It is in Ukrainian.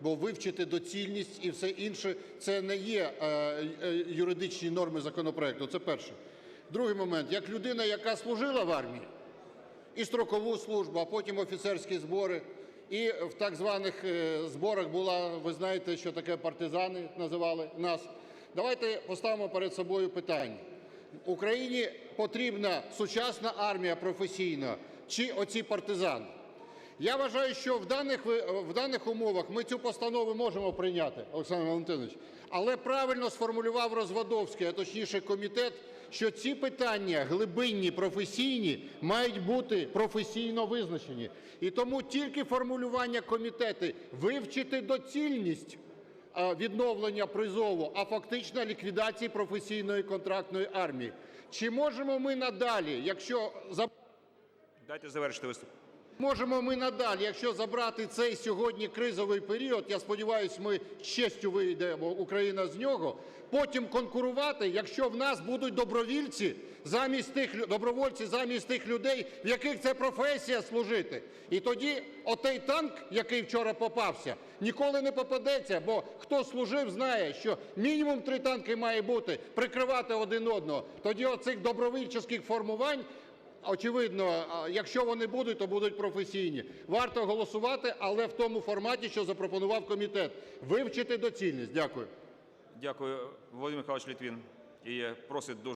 Бо вивчити доцільність і все інше – це не є е, е, юридичні норми законопроекту. Це перше. Другий момент. Як людина, яка служила в армії, і строкову службу, а потім офіцерські збори, і в так званих е, зборах була, ви знаєте, що таке партизани називали нас. Давайте поставимо перед собою питання. Україні потрібна сучасна армія професійна чи оці партизани? Я вважаю, що в даних, в даних умовах ми цю постанову можемо прийняти, Олександр Валентинович. Але правильно сформулював Розвадовський, а точніше комітет, що ці питання глибинні, професійні мають бути професійно визначені. І тому тільки формулювання комітету вивчити доцільність відновлення призову, а фактично ліквідації професійної контрактної армії. Чи можемо ми надалі, якщо Дайте завершити виступ. Можемо ми надалі, якщо забрати цей сьогодні кризовий період, я сподіваюся, ми з честю вийдемо, Україна з нього, потім конкурувати, якщо в нас будуть добровільці замість тих добровольці замість тих людей, в яких це професія служити. І тоді отей танк, який вчора попався, ніколи не попадеться, бо хто служив, знає, що мінімум три танки має бути, прикривати один одного. Тоді оцих добровольчих формувань Очевидно, якщо вони будуть, то будуть професійні. Варто голосувати, але в тому форматі, що запропонував комітет. Вивчити доцільність. Дякую. Дякую, Володимир Михайлович просить дуже.